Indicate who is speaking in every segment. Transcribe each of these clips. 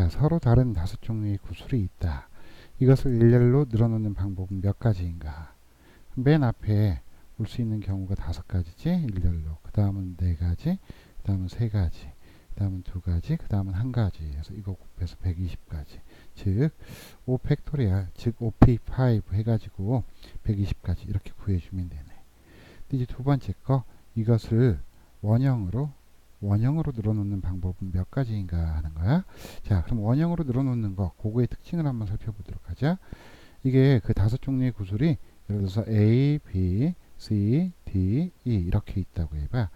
Speaker 1: 자, 서로 다른 다섯 종류의 구술이 있다. 이것을 일렬로 늘어놓는 방법은 몇 가지인가? 맨 앞에 올 수 있는 경우가 다섯 가지지, 일렬로. 그 다음은 네 가지, 그 다음은 세 가지, 그 다음은 두 가지, 그 다음은 한 가지. 그래서 이거 곱해서 120가지. 즉, 5 팩토리얼, 즉 5p5 해가지고 120까지 이렇게 구해주면 되네. 이제 두 번째 거, 이것을 원형으로 원형으로 늘어놓는 방법은 몇 가지인가 하는 거야. 자, 그럼 원형으로 늘어놓는 거, 그거의 특징을 한번 살펴보도록 하자. 이게 그 다섯 종류의 구슬이 예를 들어서 A, B, C, D, E 이렇게 있다고 해봐.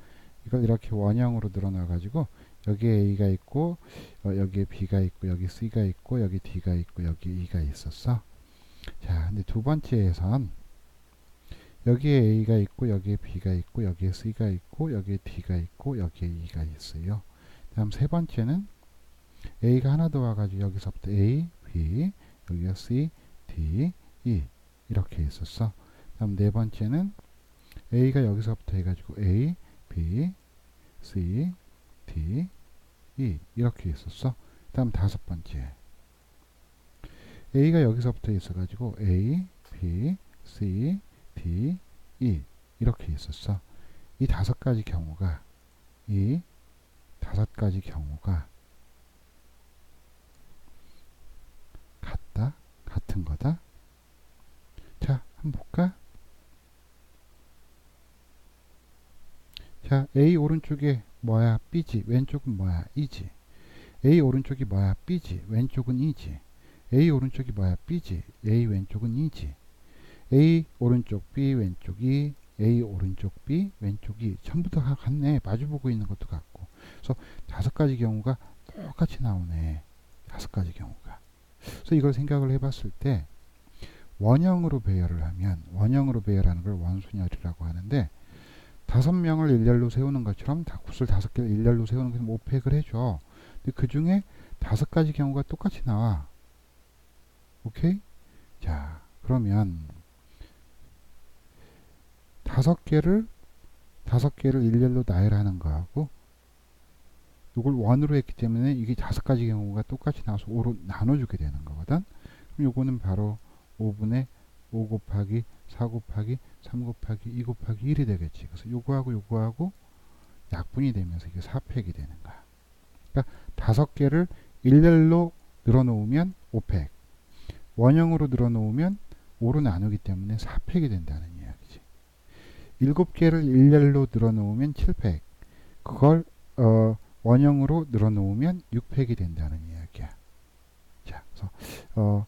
Speaker 1: 이걸 이렇게 원형으로 늘어놔 가지고 여기에 A가 있고 어, 여기에 B가 있고 여기 C가 있고 여기 D가 있고 여기 E가 있었어. 자, 근데 두 번째에선 여기에 A가 있고 여기에 B가 있고 여기에 C가 있고 여기에 D가 있고 여기에 E가 있어요. 다음 세 번째는 A가 하나 더 와가지고 여기서부터 A, B, 여기가 C, D, E 이렇게 있었어. 다음 네 번째는 A가 여기서부터 해가지고 A, B, C, D, E 이렇게 있었어. 다음 다섯 번째 A가 여기서부터 있어가지고 A, B, C, E 이렇게 있었어. 이 다섯 가지 경우가 이 다섯 가지 경우가 같다, 같은 거다. 자, 한번 볼까? 자, A 오른쪽에 뭐야? B지. 왼쪽은 뭐야? E지. A 오른쪽이 뭐야? B지. 왼쪽은 E지. A 오른쪽이 뭐야? B지. A 왼쪽은 E지. A 오른쪽 B 왼쪽이 A 오른쪽 B 왼쪽이 전부 다 같네. 마주보고 있는 것도 같고. 그래서 다섯 가지 경우가 똑같이 나오네. 다섯 가지 경우가. 그래서 이걸 생각을 해봤을 때 원형으로 배열을 하면 원형으로 배열하는 걸 원순열이라고 하는데 다섯 명을 일렬로 세우는 것처럼 다 굿을 다섯 개를 일렬로 세우는 것은 오팩을 해줘. 근데 그 중에 다섯 가지 경우가 똑같이 나와. 오케이? 자 그러면 다섯 개를 다섯 개를 일렬로 나열하는 거하고 이걸 원으로 했기 때문에 이게 다섯 가지 경우가 똑같이 나와서 5로 나눠주게 되는 거거든. 그럼 요거는 바로 5분의 5 곱하기 4 곱하기 3 곱하기 2 곱하기 1이 되겠지. 그래서 요거하고 요거하고 약분이 되면서 이게 4팩이 되는 거야. 그러니까 다섯 개를 일렬로 늘어놓으면 5팩, 원형으로 늘어놓으면 5로 나누기 때문에 4팩이 된다는 이야기지. 일곱 개를 일렬로 늘어놓으면 7팩. 그걸 어, 원형으로 늘어놓으면 6팩이 된다는 이야기야. 자, 그래서 어,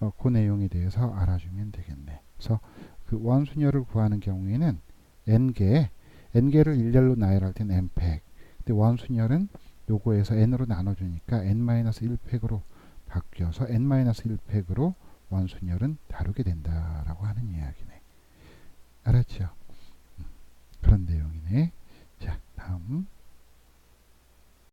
Speaker 1: 어, 그 내용에 대해서 알아주면 되겠네. 그래서 그 원순열을 구하는 경우에는 n개, n개를 일렬로 나열할 때는 n팩. 근데 원순열은 요거에서 n으로 나눠주니까 n-1팩으로 바뀌어서 n-1팩으로 원순열은 다루게 된다라고 하는 이야기네. 알았죠? 네. 자, 다음.